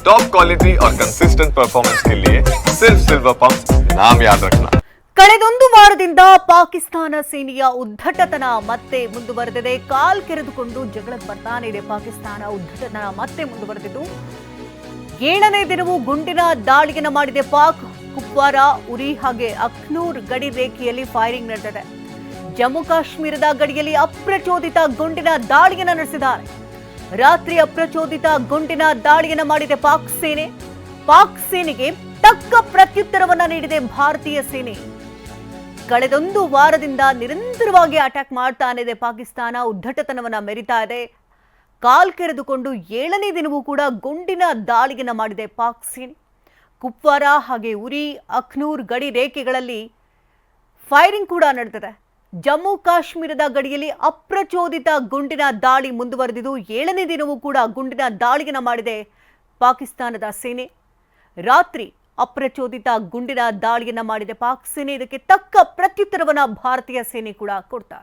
Top quality और consistent performance के लिए सिर्फ सिल्वर पंप नाम याद रखना ಕಳೆದೊಂದು ವಾರದಿಂದ ಪಾಕಿಸ್ತಾನ ಸೇನೆಯ ಉದ್ದಟತನ ಮತ್ತೆ ಮುಂದುವರೆದಿದೆ ಕಾಲ್ ಕೆರೆದುಕೊಂಡು ಜಗಳಕ್ಕೆ ಬರ್ತಾನೆ ಇದೆ ಪಾಕಿಸ್ತಾನ ಉದ್ದಟತನ ಮತ್ತೆ ಮುಂದುವರೆದಿದ್ದು ಏಳನೇ ದಿನವೂ ಗುಂಡಿನ ದಾಳಿಯನ್ನು ಮಾಡಿದೆ ಪಾಕ್ ಕುಪ್ವಾರ ಉರಿ ಹಾಗೆ ಅಖ್ನೂರ್ ಗಡಿ ರೇಖೆಯಲ್ಲಿ ಫೈರಿಂಗ್ ನಡೆದಿದೆ ಜಮ್ಮು ಕಾಶ್ಮೀರದ ಗಡಿಯಲ್ಲಿ ಅಪ್ರಚೋದಿತ ಗುಂಡಿನ ದಾಳಿಯನ್ನು ನಡೆಸಿದ್ದಾರೆ ರಾತ್ರಿ ಅಪ್ರಚೋದಿತ ಗುಂಡಿನ ದಾಳಿಯನ್ನು ಮಾಡಿದೆ ಪಾಕ್ ಸೇನೆ. ಪಾಕ್ ಸೇನೆಗೆ ತಕ್ಕ ಪ್ರತ್ಯುತ್ತರವನ್ನ ನೀಡಿದೆ ಭಾರತೀಯ ಸೇನೆ. ಕಳೆದೊಂದು ವಾರದಿಂದ ನಿರಂತರವಾಗಿ ಅಟ್ಯಾಕ್ ಮಾಡ್ತಾನೆ ಇದೆ ಪಾಕಿಸ್ತಾನ. ಉದ್ದಟತನವನ್ನ ಮೆರಿತಾ ಇದೆ. ಕಾಲ್ ಕೆರೆದುಕೊಂಡು ಏಳನೇ ದಿನವೂ ಕೂಡ ಗುಂಡಿನ ದಾಳಿಯನ್ನು ಮಾಡಿದೆ ಪಾಕ್ ಸೇನೆ. ಕುಪ್ವಾರ ಹಾಗೆ ಉರಿ, ಅಖ್ನೂರ್ ಗಡಿ ರೇಖೆಗಳಲ್ಲಿ ಫೈರಿಂಗ್ ಕೂಡ ನಡೆದಿದೆ ಜಮ್ಮು ಕಾಶ್ಮೀರದ ಗಡಿಯಲ್ಲಿ ಅಪ್ರಚೋದಿತ ಗುಂಡಿನ ದಾಳಿ ಮುಂದುವರೆದಿದ್ದು ಏಳನೇ ದಿನವೂ ಕೂಡ ಗುಂಡಿನ ದಾಳಿಯನ್ನು ಮಾಡಿದೆ ಪಾಕಿಸ್ತಾನದ ಸೇನೆ. ರಾತ್ರಿ ಅಪ್ರಚೋದಿತ ಗುಂಡಿನ ದಾಳಿಯನ್ನು ಮಾಡಿದೆ ಪಾಕ್ ಸೇನೆ. ಇದಕ್ಕೆ ತಕ್ಕ ಪ್ರತ್ಯುತ್ತರವನ್ನು ಭಾರತೀಯ ಸೇನೆ ಕೂಡ ಕೊಡ್ತಾ